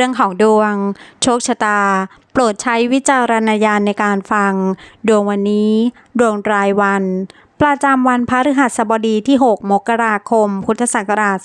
รื่องของดวง โชคชะตา รดใช้วิจารณญาณในการฟัง ดวงวันนี้ ดวงรายวัน ประจำวันพฤหัสบดีที่ 6 มกราคม พุทธศักราช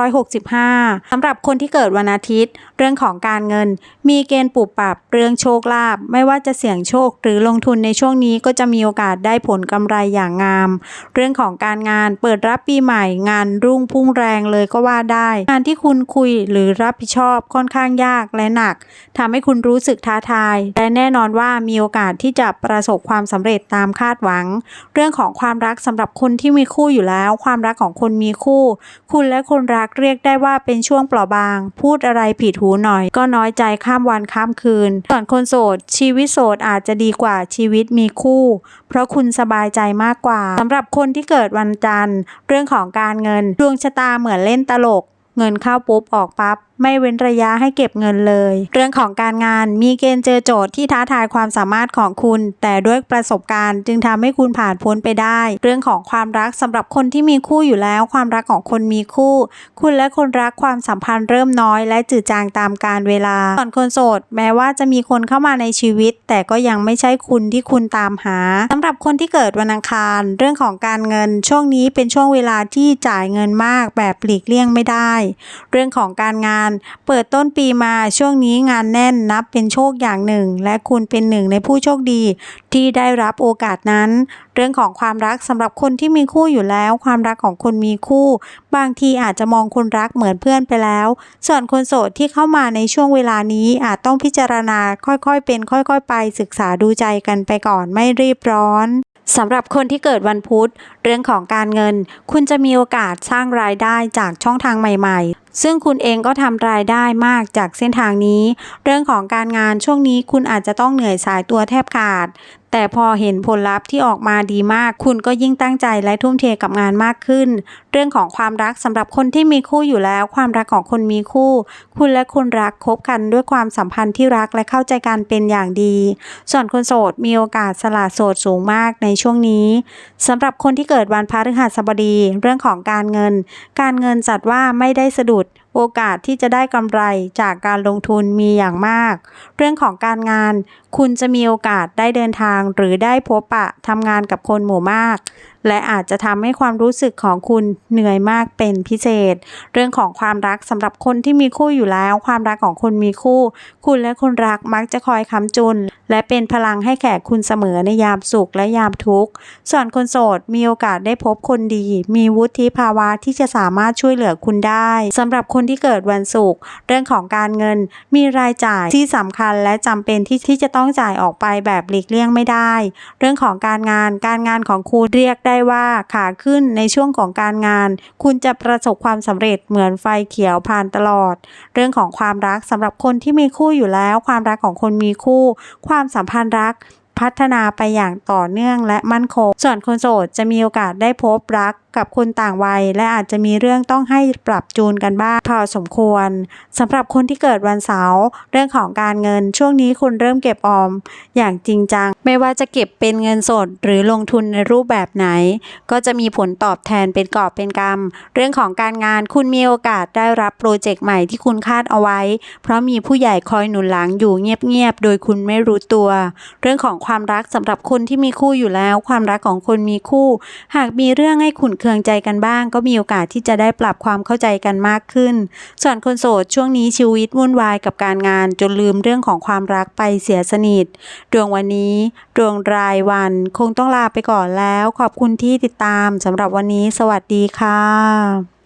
2565 สำหรับคนที่เกิดวันอาทิตย์ เรื่องของการเงิน มีเกณฑ์ปรับปรับเรื่องโชคลาภ ไม่ว่าจะเสี่ยงโชคหรือลงทุนในช่วงนี้ก็จะมีโอกาสได้ผลกำไรอย่างงาม เรื่องของการงานเปิดรับปีใหม่ งานรุ่งพุ่งแรงเลยก็ว่าได้ งานที่คุณคุยหรือรับผิดชอบค่อนข้างยากและหนักทำให้คุณรู้สึกท้าทาย และแน่นอนว่ามีโอกาสที่จะประสบความสำเร็จตามคาดหวัง เรื่องของความรักสำหรับคนที่มีคู่อยู่แล้ว ความรักของคนมีคู่ คุณและคนรักเรียกได้ว่าเป็นช่วงเปราะบาง พูดอะไรผิดหูหน่อย ก็น้อยใจข้ามวันข้ามคืน ส่วนคนโสด ชีวิตโสดอาจจะดีกว่าชีวิตมีคู่ เพราะคุณสบายใจมากกว่าสำหรับคนที่เกิดวันจันทร์ เรื่องของการเงินดวงชะตาเหมือนเล่นตลก เงินเข้าปุ๊บออกปั๊บ ไม่เว้นระยะให้เก็บเงินเลย เรื่องของการงานมีเกณฑ์เจอโจทย์ที่ท้าทายความสามารถของคุณ แต่ด้วยประสบการณ์ จึงทำให้คุณผ่านพ้นไปได้ เรื่องของความรักสำหรับคนที่มีคู่อยู่แล้ว ความรักของคนมีคู่ คุณและคนรักความสัมพันธ์เริ่มน้อย และจืดจางตามกาลเวลาส่วนคนโสด แม้ว่าจะมีคนเข้ามาในชีวิต แต่ก็ยังไม่ใช่คุณที่คุณตามหาสำหรับคนที่เกิดวันอังคาร เรื่องของการเงินช่วงนี้เป็นช่วงเวลาที่จ่ายเงินมากแบบหลีกเลี่ยงไม่ได้ เรื่องของการงานเปิดต้นปีมาช่วงนี้งานแน่นนับเป็นโชคอย่างหนึ่ง และคุณเป็นหนึ่งในผู้โชคดี ที่ได้รับโอกาสนั้น เรื่องของความรักสำหรับคนที่มีคู่อยู่แล้ว ความรักของคนมีคู่ บางทีอาจจะมองคนรักเหมือนเพื่อนไปแล้ว ส่วนคนโสดที่เข้ามาในช่วงเวลานี้อาจต้องพิจารณาค่อยๆเป็น ค่อยๆ ไปศึกษาดูใจกันไปก่อนไม่รีบร้อนสำหรับคนที่เกิดวันพุธ เรื่องของการเงิน คุณจะมีโอกาสสร้างรายได้จากช่องทางใหม่ๆ ซึ่งคุณเองก็ทำรายได้มากจากเส้นทางนี้ เรื่องของการงานช่วงนี้คุณอาจจะต้องเหนื่อยสายตัวแทบขาด แต่พอเห็นผลลัพธ์ที่ออกมาดีมาก คุณก็ยิ่งตั้งใจและทุ่มเทกับงานมากขึ้น เรื่องของความรักสำหรับคนที่มีคู่อยู่แล้ว ความรักของคนมีคู่ คุณและคนรักคบกันด้วยความสัมพันธ์ที่รักและเข้าใจกันเป็นอย่างดี ส่วนคนโสดมีโอกาสสละโสดสูงมากในช่วงนี้สำหรับคนที่เกิดวันพฤหัสบดี เรื่องของการเงิน การเงินจัดว่าไม่ได้สะดุดด โอกาสที่จะได้กำไรจากการลงทุนมีอย่างมาก เรื่องของการงาน คุณจะมีโอกาสได้เดินทางหรือได้พบปะทำงานกับคนหมู่มาก และอาจจะทำให้ความรู้สึกของคุณเหนื่อยมากเป็นพิเศษ เรื่องของความรักสำหรับคนที่มีคู่อยู่แล้ว ความรักของคนมีคู่ คุณและคนรักมักจะคอยค้ำจุน และเป็นพลังให้แก่คุณเสมอในยามสุขและยามทุกข์ ส่วนคนโสดมีโอกาสได้พบคนดี มีวุฒิภาวะที่จะสามารถช่วยเหลือคุณได้สำหรับคนที่เกิดวันศุกร์เรื่องของการเงินมีรายจ่ายที่สำคัญและจำเป็นที่ที่จะต้องจ่ายออกไปแบบหลีกเลี่ยงไม่ได้ เรื่องของการงานการงานของคุณเรียกได้ว่าขาขึ้นในช่วงของการงาน คุณจะประสบความสำเร็จเหมือนไฟเขียวผ่านตลอด เรื่องของความรักสำหรับคนที่มีคู่อยู่แล้ว ความรักของคนมีคู่ ความสัมพันธ์รักพัฒนาไปอย่างต่อเนื่องและมั่นคง ส่วนคนโสดจะมีโอกาสได้พบรัก กับคนต่างวัย และอาจจะมีเรื่องต้องให้ปรับจูนกันบ้างพอสมควรสำหรับคนที่เกิดวันเสาร์เรื่องของการเงินช่วงนี้คุณเริ่มเก็บออม อย่างจริงจัง ไม่ว่าจะเก็บเป็นเงินสดหรือลงทุนในรูปแบบไหน ก็จะมีผลตอบแทนเป็นกอบเป็นกำเรื่องของการงานคุณมีโอกาสได้รับโปรเจกต์ใหม่ที่คุณคาดเอาไว้ เพราะมีผู้ใหญ่คอยหนุนหลังอยู่เงียบๆโดยคุณไม่รู้ตัว เรื่องของความรักสำหรับคนที่มีคู่อยู่แล้ว ความรักของคนมีคู่ หากมีเรื่องให้ขุนเคืองใจกันบ้าง ก็มีโอกาสที่จะได้ปรับความเข้าใจกันมากขึ้น ส่วนคนโสดช่วงนี้ชีวิตวุ่นวายกับการงานจนลืมเรื่องของความรักไปเสียสนิท ดวงวันนี้ ดวงรายวันคงต้องลาไปก่อนแล้ว ขอบคุณที่ติดตามสำหรับวันนี้ สวัสดีค่ะ